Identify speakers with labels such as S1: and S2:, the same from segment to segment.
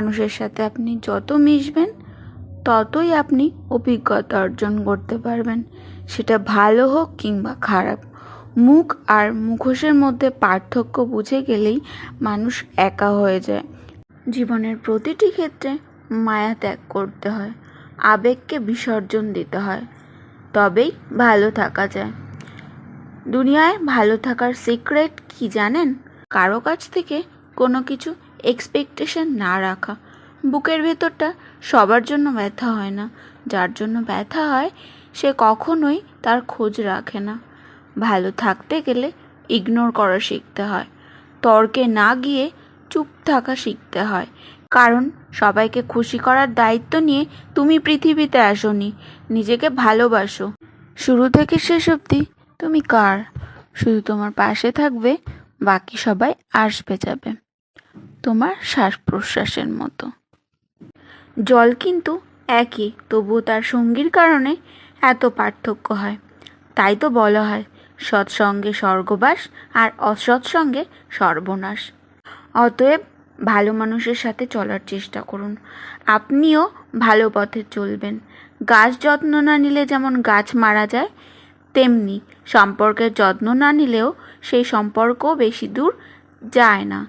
S1: মানুষের সাথে আপনি যত মিশবেন, ততই আপনি অভিজ্ঞতা অর্জন করতে পারবেন। সেটা ভালো হোক কিংবা খারাপ, মুখ আর মুখোশের মধ্যে পার্থক্য বুঝে গেলেই মানুষ একা হয়ে যায়। জীবনের প্রতিটি ক্ষেত্রে মায়া ত্যাগ করতে হয়, আবেগকে বিসর্জন দিতে হয়, তবেই ভালো থাকা যায়। দুনিয়ায় ভালো থাকার সিক্রেট কি জানেন? কারও কাছ থেকে কোনো কিছু এক্সপেকটেশন না রাখা। বুকের ভেতরটা সবার জন্য ব্যথা হয় না। যার জন্য ব্যথা হয়, সে কখনোই তার খোঁজ রাখে না। ভালো থাকতে গেলে ইগনোর করা শিখতে হয়। তর্কে না গিয়ে চুপ থাকা শিখতে হয়। কারণ সবাইকে খুশি করার দায়িত্ব নিয়ে তুমি পৃথিবীতে আসোনি। নিজেকে ভালোবাসো। শুরু থেকে শেষ অবধি তুমি কার? শুধু তোমার পাশে থাকবে, বাকি সবাই আসবে যাবে। তোমার শ্বাস প্রশ্বাসের মতো। জল কিন্তু একই, তবুও তার সঙ্গীর কারণে এত পার্থক্য হয়। তাই তো বলা হয়, সৎসঙ্গে স্বর্গবাস আর অসৎসঙ্গে সর্বনাশ। অতএব ভালো মানুষের সাথে চলার চেষ্টা করুন। আপনিও ভালো পথে চলবেন। গাছ যত্ন না নিলে যেমন গাছ মারা যায়, তেমনি সম্পর্কের যত্ন না নিলেও সেই সম্পর্কও বেশি দূর যায় না।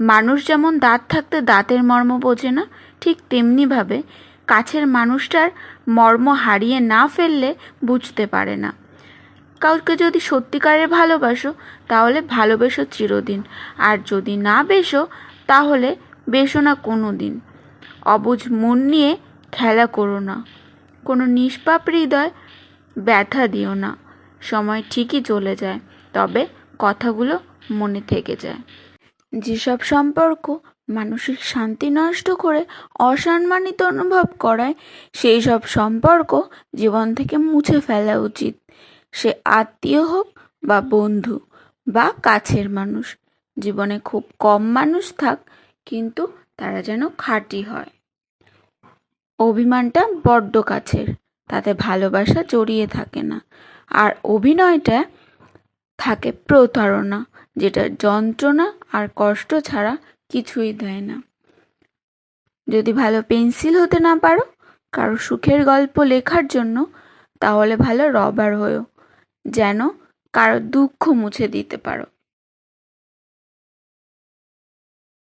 S1: মানুষ যেমন দাঁত থাকতে দাঁতের মর্ম বোঝে না, ঠিক তেমনিভাবে কাছের মানুষটার মর্ম হারিয়ে না ফেললে বুঝতে পারে না। কাউকে যদি সত্যিকারের ভালোবাসো, তাহলে ভালোবেসো চিরদিন। আর যদি না বেসো, তাহলে বেসো না কোনো দিন অবুঝ মন নিয়ে খেলা করো না। কোনো নিষ্পাপ হৃদয় ব্যথা দিও না। সময় ঠিকই চলে যায়, তবে কথাগুলো মনে থেকে যায়। যেসব সম্পর্ক মানসিক শান্তি নষ্ট করে অসম্মানিত অনুভব করায়, সেই সব সম্পর্ক জীবন থেকে মুছে ফেলা উচিত। সে আত্মীয় হোক বা বন্ধু বা কাছের মানুষ, জীবনে খুব কম মানুষ থাক, কিন্তু তারা যেন খাঁটি হয়। অভিমানটা বড্ড কাছের, তাতে ভালোবাসা জড়িয়ে থাকে না। আর অভিনয়টা থাকে প্রতারণা যেটা যন্ত্রণা আর কষ্ট ছাড়া কিছুই দেয় না। যদি ভালো পেন্সিল হতে না পারো, কারও সুখের গল্প লেখার জন্য, তাহলে ভালো রবার হয়েও, যেন কারও দুঃখ মুছে দিতে পারো।